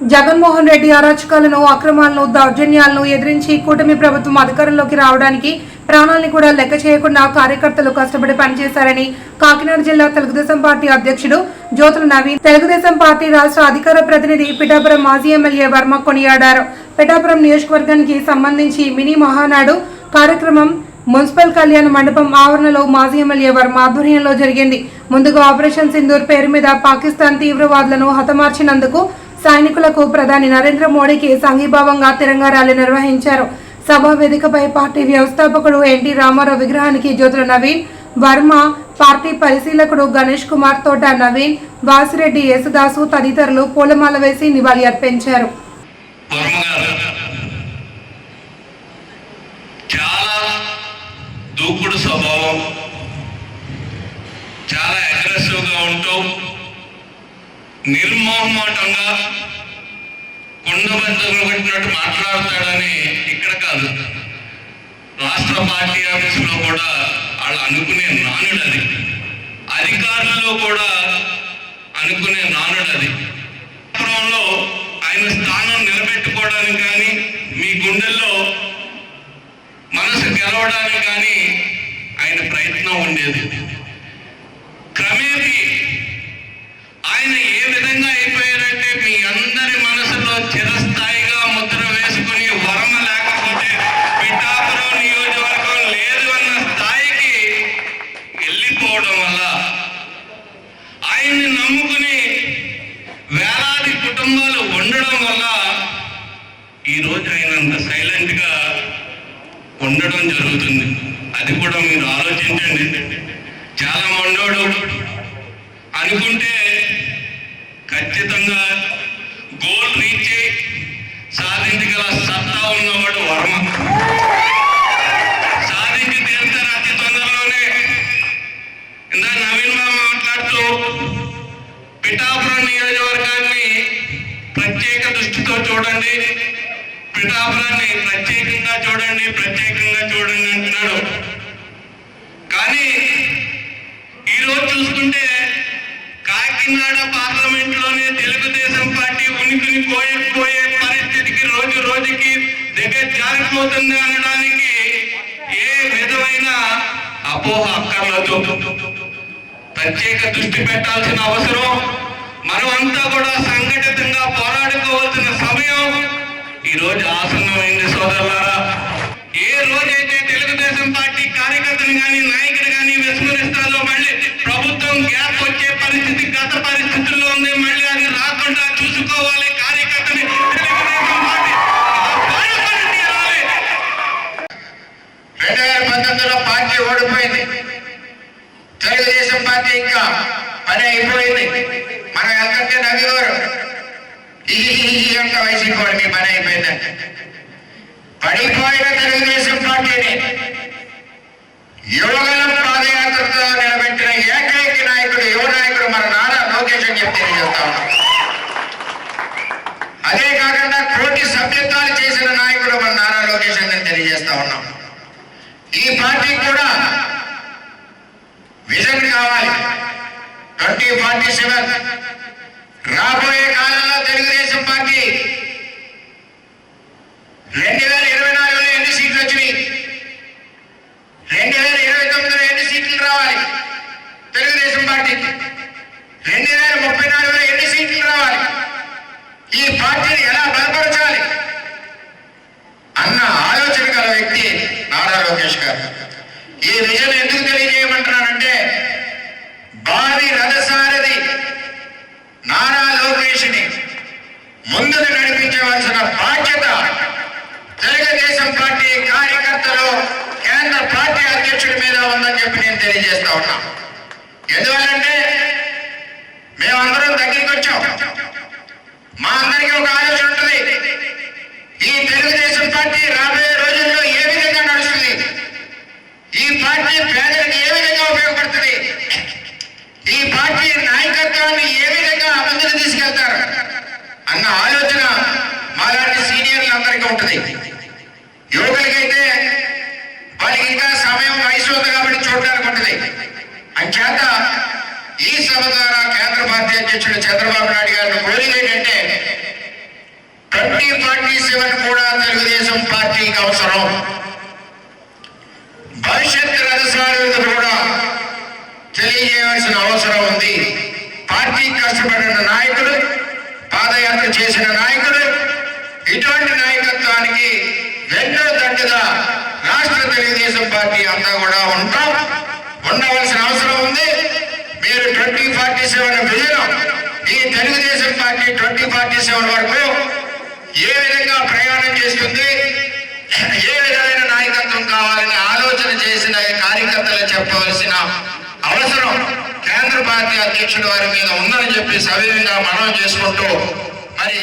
జగన్మోహన్ రెడ్డి అరాచకాలను అక్రమాలను దౌర్జన్యాలను ఎదిరించి కూటమి ప్రభుత్వం అధికారంలోకి రావడానికి ప్రాణాలను కూడా లెక్క చేయకుండా కార్యకర్తలు కష్టపడి పనిచేశారని కాకినాడ జిల్లా తెలుగుదేశం పార్టీ అధ్యక్షుడు జ్యోతుల నవీన్ తెలుగుదేశం పార్టీ రాష్ట్ర అధికార ప్రతినిధి పిఠాపురం మాజీ ఎమ్మెల్యే వర్మ కొనియాడారు. పిఠాపురం నియోజకవర్గానికి సంబంధించి మినీ మహానాడు కార్యక్రమం మున్సిపల్ కళ్యాణ మండపం ఆవరణలో మాజీ ఎమ్మెల్యే వర్మ ఆధ్వర్యంలో జరిగింది. ముందుగా ఆపరేషన్ సింధూర్ పేరు మీద పాకిస్తాన్ తీవ్రవాదులను హతమార్చినందుకు సైనికులకు ప్రధాని నరేంద్ర మోడీకి సంఘీభావంగా తిరంగా ర్యాలీ నిర్వహించారు. సభా వేదికపై పార్టీ వ్యవస్థాపకుడు ఎన్టీ రామారావు విగ్రహానికి జ్యోతుల నవీన్ వర్మ పార్టీ పరిశీలకుడు గణేష్ కుమార్ తోట నవీన్ వాసిరెడ్డి యేసుదాసు తదితరులు పూలమాల వేసి నివాళి అర్పించారు. చాలా దూకుడు స్వభావం. చాలా నిర్మోహమాటంగా కొండబద్దలు పెట్టినట్టు మాట్లాడతాడని ఇక్కడ కాదు. రాష్ట్ర పార్టీ ఆఫీసులో కూడా వాళ్ళు అనుకునే నానుడు అది అధికారులలో కూడా అనుకునే నానుడు అది ఆయన స్థానం నిలబెట్టుకోవడానికి కానీ మీ గుండెల్లో మనసు గెలవడానికి కానీ ఆయన ప్రయత్నం ఉండేది. అంత సైలెంట్గా ఉండడం జరుగుతుంది. అది కూడా మీరు ఆలోచించండి. చాలా మండోడు అనుకుంటే ఖచ్చితంగా గోల్ రీచ్ సాధించగల సత్తా ఉన్నవాడు వర్మ. సాధించి తీరుతారు అతి తొందరలోనే ఇందా నవీన్ మాట్లాడుతూ పిఠాపురం నియోజకవర్గాన్ని ప్రత్యేక దృష్టితో చూడండి. పిఠాపురాన్ని ప్రత్యేకంగా చూడండి ప్రత్యేకంగా చూడండి అంటున్నాడు. కానీ ఈరోజు చూసుకుంటే కాకినాడ పార్లమెంట్లోనే తెలుగుదేశం పార్టీ ఉనికిని కోయకపోయే పరిస్థితికి రోజు రోజుకి దగ్గర జారిపోతుంది అనడానికి ఏ విధమైన అపోహ అక్కర్లేదు. ప్రత్యేక దృష్టి పెట్టాల్సిన అవసరం. మనమంతా కూడా సంఘటితంగా పోరాడు ఈ రోజు ఆసన్నమైంది సోదరులారా. ఏ రోజైతే తెలుగుదేశం పార్టీ కార్యకర్తలు కానీ నాయకుడు కానీ విస్మరిస్తారో మళ్ళీ ప్రభుత్వం గ్యాప్ వచ్చే పరిస్థితి గత పరిస్థితుల్లో ఉంది. మళ్ళీ అది రాకుండా చూసుకోవాలి. కార్యకర్తని తెలుగుదేశం పార్టీ రెండు వేల పంతొమ్మిదిలో పార్టీ ఓడిపోయింది. తెలుగుదేశం పార్టీ ఇంకా పని అయిపోయింది. మనం ఎంతంటే నవ్వేవారు అంత వైసీపీ వాడు మీ పని అయిపోయిందంటే పడిపోయిన తెలుగుదేశం పార్టీని యువగలం పాదయాత్రతో నిలబెట్టిన ఏకైక నాయకుడు యువ నాయకుడు మన నారా లోకేష్ అని చెప్పి తెలియజేస్తా అదే కాకుండా కోటి సభ్యత్వాలు చేసిన నాయకుడు మన నారా లోకేష్ అని తెలియజేస్తా ఉన్నాం. ఈ పార్టీ కూడా విజన్ కావాలి. ట్వంటీ ఫార్టీ సెవెన్ రాబోయే కాలంలో రెండు వేల ఇరవై నాలుగులో ఎన్ని సీట్లు వచ్చినాయి రెండు వేల ఇరవై తొమ్మిదిలో ఎన్ని సీట్లు రావాలి తెలుగుదేశం పార్టీకి రెండు వేల ముప్పై నాలుగులో ఎన్ని సీట్లు రావాలి ఈ పార్టీని ఎలా అధ్యక్షుడి మీద ఉందని చెప్పి నేను తెలియజేస్తా ఉన్నా. ఎందువల్లంటే మేమందరం దగ్గరికి వచ్చాం. మా అందరికీ ఒక ఆలోచన ఉంటుంది. ఈ తెలుగుదేశం పార్టీ రాబోయే రోజుల్లో ఏ విధంగా నడుస్తుంది? ఈ పార్టీ పేదలకు ఏ విధంగా ఉపయోగపడుతుంది? ఈ పార్టీ నాయకత్వాన్ని ఏ విధంగా ముందుకు తీసుకెళ్తారు? అన్న ఆలోచన మాలాంటి సీనియర్లందరికీ ఉంటుంది. యువకులకైతే వాళ్ళకి ఇంకా సమయం వయసు ఉంది కాబట్టి చూడడానికి ఉంటుంది అంచేత ఈ సభ ద్వారా కేంద్ర పార్టీ అధ్యక్షుడు చంద్రబాబు నాయుడు గారిని కోరింది ఏంటంటే twenty forty seven Telugu Desam party అంతా కూడా ఉంటాం ఉండవలసిన అవసరం ఉంది. మీరు ట్వంటీ ఫార్టీ సెవెన్ విజయం ఈ Telugu Desam party twenty forty seven వరకు ఏ విధంగా ప్రయాణం చేస్తుంది ఏ విధమైన నాయకత్వం కావాలని ఆలోచన చేసిన కార్యకర్తలు చెప్పవలసిన అవసరం కేంద్ర పార్టీ అధ్యక్షుడు వారి మీద ఉందని చెప్పి సవినయంగా మనం చేసుకుంటూ మరి